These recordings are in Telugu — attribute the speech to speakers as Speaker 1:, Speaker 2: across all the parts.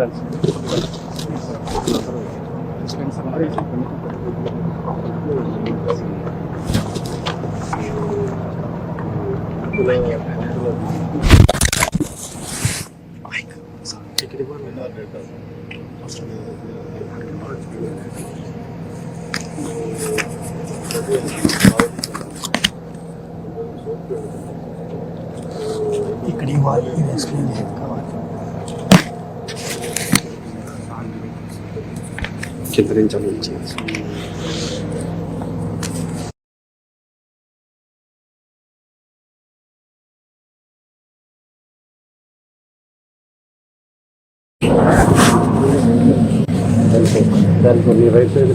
Speaker 1: ఇక్కడ ఇవ్వాలి ఇది ఎక్స్ప్లెయిన్ చేయాలి కావాలి
Speaker 2: కింద దానికి కొన్ని రైట్ సైడ్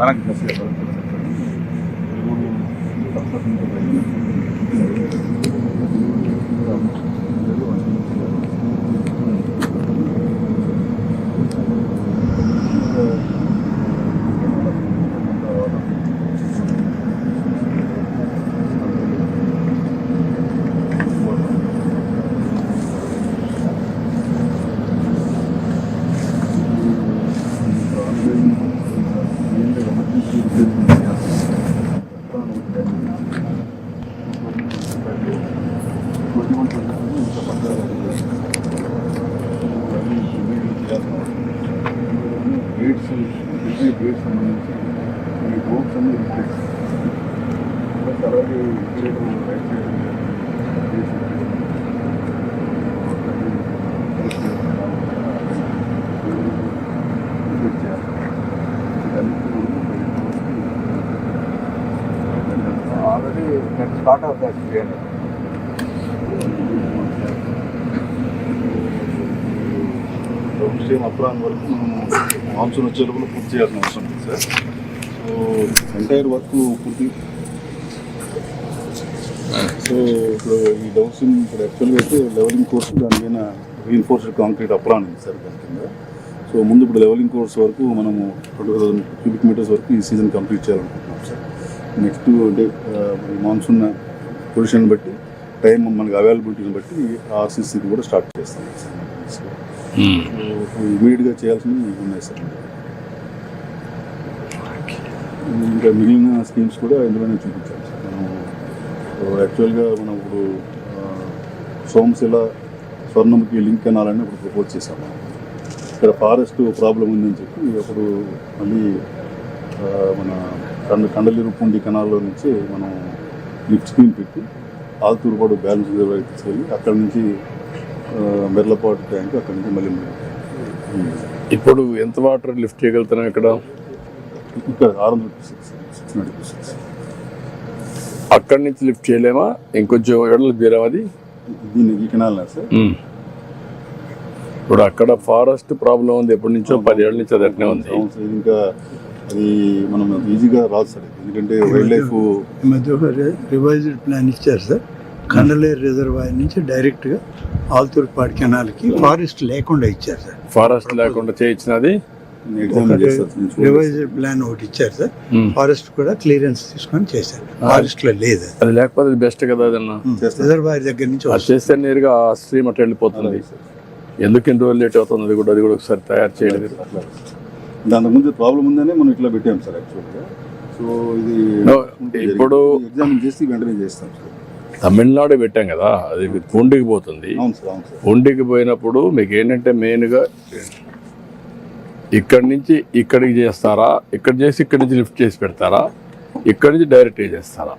Speaker 2: வணக்கம்
Speaker 3: గేట్స్ డిగ్రీ గేట్స్ సంబంధించి ఈ హోప్స్ అన్ని రిప్లేస్ ప్లస్ అలాగే ఇక్కడ రైట్ సైడ్ ఆల్రెడీ స్టార్ట్ అవుతాయి స్ట్రీమ్ అప్రాన్ వరకు మనం మాన్సూన్ వచ్చే లోపల పూర్తి చేయాల్సిన అవసరం ఉంది సార్. సో ఎంటైర్ వర్క్ పూర్తి. సో ఇప్పుడు ఈ డౌసింగ్ స్ట్రీమ్ ఇప్పుడు యాక్చువల్గా అయితే లెవెలింగ్ కోర్స్ దానిపైన రీఎన్ఫోర్స్డ్ కాంక్రీట్ అప్రాన్ ఉంది సార్ దాని కింద. సో ముందు ఇప్పుడు లెవెలింగ్ కోర్స్ వరకు మనము ట్వంటీ థౌసండ్ క్యూబిక్ మీటర్స్ వరకు ఈ సీజన్ కంప్లీట్ చేయాలనుకుంటున్నాం సార్. నెక్స్ట్ అంటే మాన్సూన్ పొజిషన్ బట్టి టైం మనకి అవైలబిలిటీని బట్టి ఆర్సీసీని కూడా స్టార్ట్ చేస్తాం సార్. ఇమీడియట్గా చేయాల్సినవి ఉన్నాయి సార్. ఇంకా మిగిలిన స్కీమ్స్ కూడా ఇందులోనే చూపించాలి సార్. మనం యాక్చువల్గా మనం ఇప్పుడు సోమశిల స్వర్ణముఖి లింక్ కెనాలని ఇప్పుడు ప్రపోజ్ చేశాము. ఇక్కడ ఫారెస్ట్ ప్రాబ్లం ఉందని చెప్పి అప్పుడు మళ్ళీ మన కండ కండలిరు పుండి కెనాల్లో నుంచి మనం లిఫ్ట్ స్కీమ్ పెట్టి ఆల్తూరుపాడు బ్యాలెన్స్ తీసుకెళ్ళి అక్కడ నుంచి మెర్లపాటు ట్యాంక్ అక్కడ నుంచి మళ్ళీ
Speaker 4: ఇప్పుడు ఎంత వాటర్ లిఫ్ట్ చేయగలుగుతున్నాం ఇక్కడ?
Speaker 3: ఇక్కడ ఆరు వందల సిక్స్ సిక్స్
Speaker 4: అక్కడి నుంచి లిఫ్ట్ చేయలేమా? ఇంకొంచెం ఎడలు తీరాం అది?
Speaker 3: దీన్ని ఈ కెనాల్ సార్.
Speaker 4: ఇప్పుడు అక్కడ ఫారెస్ట్ ప్రాబ్లం ఉంది. ఎప్పటి నుంచో పది ఏళ్ళ నుంచి అది అట్నే ఉంది.
Speaker 3: ఇంకా అది మనం ఈజీగా రాదు సార్. ఎందుకంటే వైల్డ్ లైఫ్
Speaker 1: రివైజ్డ్ ప్లాన్ ఇచ్చారు సార్. కండలేరు రిజర్వాయర్ నుంచి డైరెక్ట్గా ఆల్తూర్పాడు కెనాల్కి ఫారెస్ట్ లేకుండా ఇచ్చారు సార్.
Speaker 4: ఫారెస్ట్ లేకుండా చేయించినది
Speaker 1: రివైజ్డ్ ప్లాన్ ఒకటి ఇచ్చారు సార్. ఫారెస్ట్ కూడా క్లియరెన్స్ తీసుకొని చేశారు. ఫారెస్ట్లో లేదు అది.
Speaker 4: లేకపోతే బెస్ట్ కదా
Speaker 1: రిజర్వాయర్ దగ్గర నుంచి
Speaker 4: చేస్తే నేరుగా ఆ స్ట్రీమ్ అట్లా వెళ్ళిపోతుంది. ఎందుకు ఇన్ని రోజులు లేట్ అవుతుంది? అది కూడా అది కూడా ఒకసారి తయారు చేయలేదు
Speaker 3: అట్లా దాని ముందు ప్రాబ్లం ఉందనే మనం ఇట్లా పెట్టాం సార్ యాక్చువల్గా సో ఇది
Speaker 4: ఇప్పుడు
Speaker 3: ఎగ్జామిన్ చేసి వెంటనే చేస్తాం సార్.
Speaker 4: తమిళనాడు పెట్టాం కదా అది పూండికి పోతుంది. పూండికి పోయినప్పుడు మీకు ఏంటంటే మెయిన్గా ఇక్కడి నుంచి ఇక్కడికి చేస్తారా ఇక్కడ చేసి ఇక్కడి నుంచి లిఫ్ట్ చేసి పెడతారా ఇక్కడి నుంచి డైరెక్ట్ చేస్తారా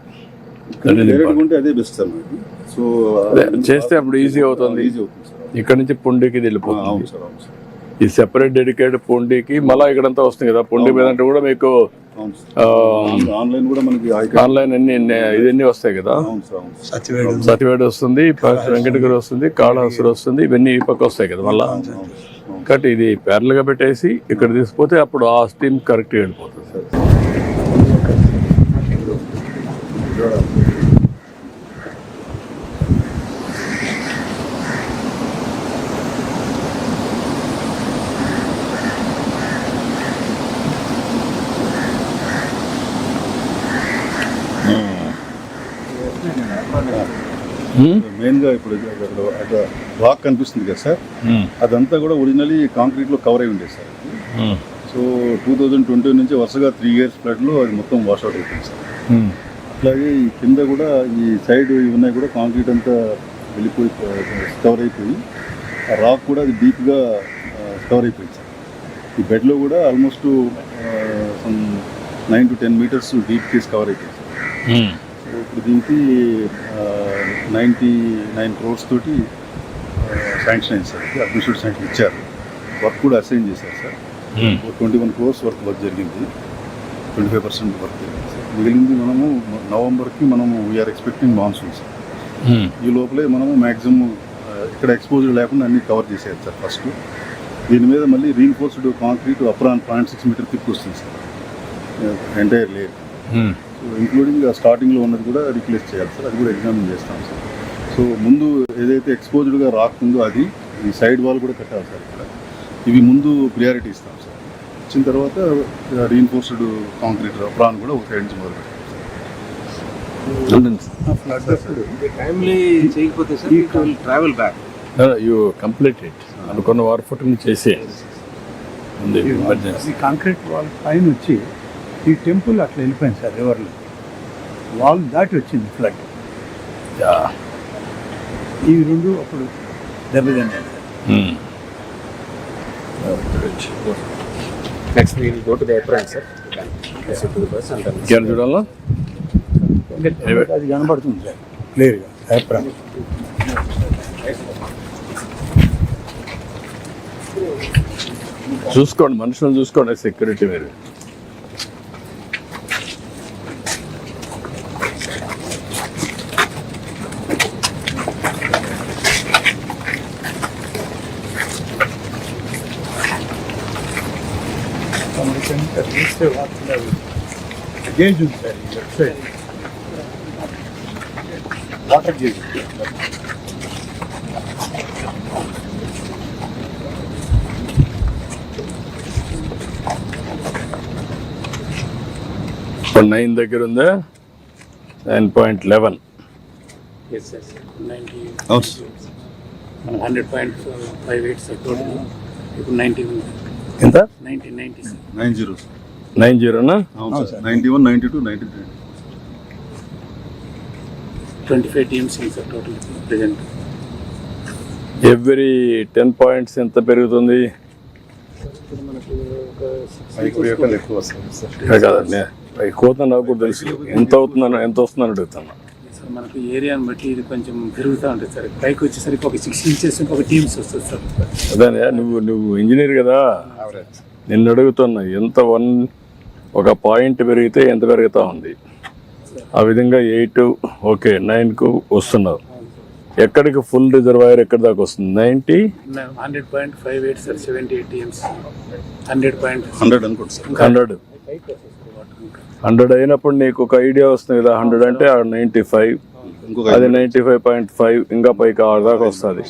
Speaker 3: సో
Speaker 4: చేస్తే అప్పుడు.
Speaker 3: ఈజీ అవుతుంది.
Speaker 4: ఇక్కడ నుంచి పుండికి వెళ్ళిపోతుంది. ఈ సెపరేట్ డెడికేటెడ్ పుండికి మళ్ళీ ఇక్కడంతా వస్తుంది కదా. పుండి మీద అంటే కూడా మీకు.
Speaker 3: ఆన్లైన్ కూడా మనకి
Speaker 4: ఆన్లైన్ అన్ని ఇవన్నీ వస్తాయి కదా.
Speaker 1: సత్యవేడు
Speaker 4: సతివేడు వస్తుంది వెంకటగిరి వస్తుంది కాళహస్తి వస్తుంది ఇవన్నీ ఈ పక్క వస్తాయి కదా మళ్ళా. కాబట్టి ఇది parallel గా పెట్టేసి ఇక్కడ తీసుకుపోతే అప్పుడు ఆ స్టీమ్ కరెక్ట్ వెళ్ళిపోతుంది
Speaker 3: మెయిన్గా ఇప్పుడు అక్కడ రాక్ కనిపిస్తుంది కదా సార్? అదంతా కూడా ఒరిజినలీ కాంక్రీట్లో కవర్ అయి ఉండేది sir. So two thousand twenty నుంచి వరుసగా త్రీ ఇయర్స్ ఫ్లడ్లో అది మొత్తం వాష్ అవుట్ అయిపోయింది సార్. అట్లాగే ఈ కింద కూడా ఈ సైడ్ ఉన్నాయి కూడా కాంక్రీట్ అంతా వెళ్ళిపోయి కవర్ అయిపోయి ఆ రాక్ కూడా అది డీప్గా కవర్ అయిపోయింది సార్. ఈ బెడ్లో కూడా almost some nine to ten metres deep case cover అయిపోయింది సార్. సో ఇప్పుడు దీనికి నైంటీ నైన్ క్రోర్స్ తోటి శాంక్షన్ అయింది సార్. అడ్మినిస్ట్రేటివ్ శాంక్షన్ ఇచ్చారు. వర్క్ కూడా అసైన్ చేశారు sir. Twenty one crores work work జరిగింది. ట్వంటీ ఫైవ్ పర్సెంట్ వర్క్ జరిగింది సార్. మిగిలింది మనము నవంబర్కి మనము వీఆర్ ఎక్స్పెక్టింగ్ మాన్సూన్ సార్. ఈ లోపలే మనము మ్యాక్సిమం ఇక్కడ ఎక్స్పోజర్ లేకుండా అన్ని కవర్ చేసేయాలి సార్ ఫస్ట్ దీని మీద మళ్ళీ reinforced concrete apron point six metre తిప్పి వస్తుంది సార్. ఎంటైర్ లేయర్ ఇంక్లూడింగ్ స్టార్టింగ్లో ఉన్నది కూడా రిప్లేస్ చేయాలి సార్. అది కూడా ఎగ్జామిన్ చేస్తాం సార్. సో ముందు ఏదైతే ఎక్స్పోజ్డ్గా రాకుందో అది ఈ సైడ్ వాల్ కూడా కట్టాలి సార్ ఇక్కడ. ఇవి ముందు ప్రియారిటీ ఇస్తాం సార్. ఇచ్చిన తర్వాత రీఇన్ఫోర్స్డ్ కాంక్రీట్ ప్రాన్ కూడా ఒక సైడ్ నుంచి మొదలు
Speaker 2: will travel back
Speaker 4: you complete it అనుకున్న వార్ ఉంది ఎమర్జెన్సీ
Speaker 1: ఈ కాంక్రీట్ వాల్ పైన వచ్చి ఈ టెంపుల్ అట్లా వెళ్ళిపోయింది సార్ రివర్లో వాల్ దాటి వచ్చింది ఫ్లడ్ ఈ రెండు అప్పుడు దెబ్బతిన్నాయి.
Speaker 2: Next will go to the apron sir to the bus and
Speaker 4: ఇంకేం చూడాలా
Speaker 1: అది కనబడుతుంది సార్. క్లియర్గా ఏప్రాన్
Speaker 4: చూసుకోండి మనుషులను చూసుకోండి సెక్యూరిటీ మీరు.
Speaker 1: గేజ్ ఉంది సార్ ఈ సైడ్ వాటర్ గేజ్
Speaker 4: ఇప్పుడు నైన్ దగ్గర ఉందా? Nine point eleven
Speaker 5: hundred point five eight sir ఇప్పుడు నైంటీ ఉంది
Speaker 4: ఎంత?
Speaker 3: Nine zero
Speaker 4: nine జీరోనా
Speaker 3: one ninety two ninety three.
Speaker 5: Twenty five teams ఉంది sir total present
Speaker 4: every ten points ఎంత పెరుగుతుంది?
Speaker 3: ఎక్కువ
Speaker 4: కోత నాకు తెలుసు. ఎంత అవుతుందని ఎంత వస్తుందని అడుగుతాను
Speaker 5: సార్ మనకు ఏరియాని బట్టి ఇది కొంచెం పెరుగుతూ ఉంటుంది సార్. పైకి వచ్చేసరికి ఒక సిక్స్ ఇంచెస్ ఒక టీమ్స్ వస్తుంది సార్.
Speaker 4: అదే నువ్వు నువ్వు ఇంజనీర్ కదా? నిన్ను అడుగుతున్నా ఎంత వన్ ఒక పాయింట్ పెరిగితే ఎంత పెరుగుతా ఉంది? ఆ విధంగా ఎయిట్ ఓకే నైన్కు వస్తున్నావు. ఎక్కడికి ఫుల్ రిజర్వాయర్ ఎక్కడి దాకా వస్తుంది? Ninety
Speaker 5: hundred point five eight sir seventy eight teams hundred point
Speaker 3: hundred అనుకోండి సార్
Speaker 4: హండ్రెడ్ హండ్రెడ్ అయినప్పుడు నీకు ఒక ఐడియా వస్తుంది కదా హండ్రెడ్ అంటే నైంటీ ఫైవ్ అది నైంటీ ఫైవ్ పాయింట్ ఫైవ్ ఇంకా పైకి ఆరు దాకా వస్తుంది.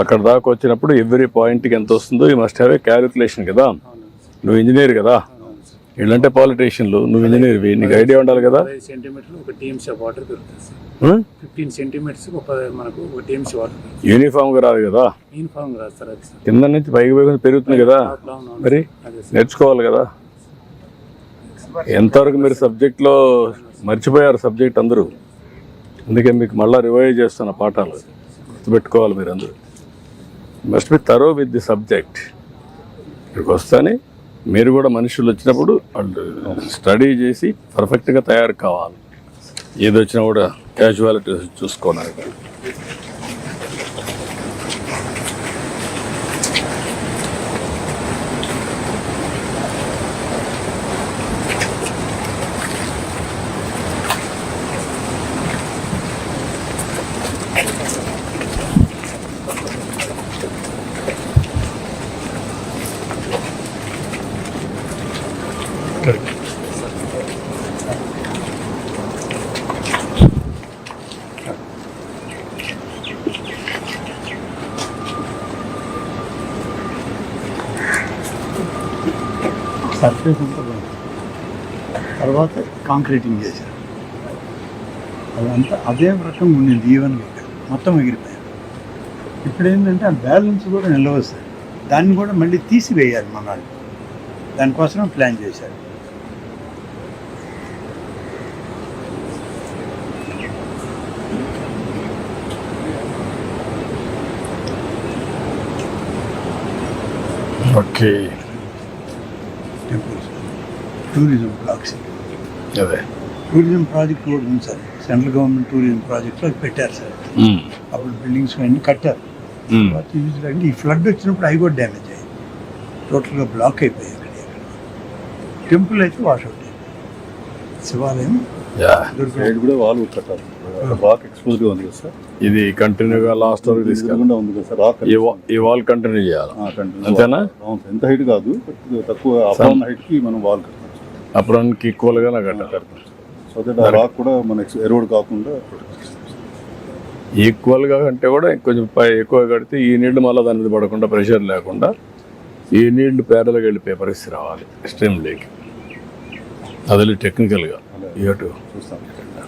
Speaker 4: అక్కడ దాకా వచ్చినప్పుడు ఎవ్రీ పాయింట్కి ఎంత వస్తుందో ఈ మస్ట్ హ్యావ్ ఏ క్యాలిక్యులేషన్ కదా. నువ్వు ఇంజనీర్ కదా. వీళ్ళంటే పాలిటీషియన్లు నువ్వు ఇంజనీర్వి నీకు ఐడియా ఉండాలి కదా. యూనిఫామ్గా రాదు కదా. కింద నుంచి పైకి పైకి పెరుగుతుంది కదా. మరి నేర్చుకోవాలి కదా. ఎంతవరకు మీరు సబ్జెక్ట్లో మర్చిపోయారు సబ్జెక్ట్ అందరూ? అందుకే మీకు మళ్ళీ రివైవ్ చేస్తున్న పాఠాలు గుర్తుపెట్టుకోవాలి మీరు అందరూ must be thorough with the subject ఇక్కడికి వస్తానే మీరు కూడా మనుషులు వచ్చినప్పుడు వాళ్ళు స్టడీ చేసి పర్ఫెక్ట్గా తయారు కావాలి. ఏది వచ్చినా కూడా క్యాజువాలిటీ చూసుకోవడానికి
Speaker 1: సర్ఫేస్ అంతా తర్వాత కాంక్రీటింగ్ చేశారు. అదంతా అదే రకంగా ఉండింది ఈవెన్గా మొత్తం ఎగిరిపోయారు. ఇప్పుడు ఏంటంటే ఆ బ్యాలెన్స్ కూడా నిలవస్తుంది దాన్ని కూడా మళ్ళీ తీసివేయాలి మన దానికోసం ప్లాన్ చేశారు.
Speaker 4: ఓకే.
Speaker 1: Tourism blocks.
Speaker 4: అదే.
Speaker 1: టూరిజం ప్రాజెక్ట్ కూడా ఉంది సార్. సెంట్రల్ గవర్నమెంట్ టూరిజం ప్రాజెక్ట్లో పెట్టారు సార్. అప్పుడు బిల్డింగ్స్ అన్నీ కట్టారు. అంటే ఈ ఫ్లడ్ వచ్చినప్పుడు అవి కూడా డ్యామేజ్ అయ్యాయి. టోటల్గా బ్లాక్ అయిపోయాయి అక్కడ. టెంపుల్ అయితే వాష్ అవుట్ అయ్యింది శివాలయం.
Speaker 3: కూడా వాల్ కట్టాలి రాక్ ఎక్స్పోజ్గా ఉంది కదా సార్?
Speaker 4: ఇది కంటిన్యూగా లాస్ట్ వరకు తీసుకెళ్ళి
Speaker 3: ఎదురుగుండా ఉంది కదా సార్? రాక్
Speaker 4: ఈ వాల్ కంటిన్యూ చేయాలి. అంతేనా?
Speaker 3: ఎంత హైట్ కాదు తక్కువ అప్ హైట్కి మనం వాల్ కట్టాలి.
Speaker 4: అప్పుడానికి ఈక్వల్గా నాకు కట్టాలి
Speaker 3: కూడా ఎరోడ్ కాకుండా
Speaker 4: ఈక్వల్గా అంటే కూడా కొంచెం పై ఎక్కువ కడితే ఈ నీళ్ళు మళ్ళీ దాని మీద పడకుండా ప్రెషర్ లేకుండా ఈ నీళ్ళు పేదలకు వెళ్ళిపోయే పరిస్థితి రావాలి స్ట్రీమ్ లేక్ అది. టెక్నికల్గా ఇటు.
Speaker 3: చూస్తాం.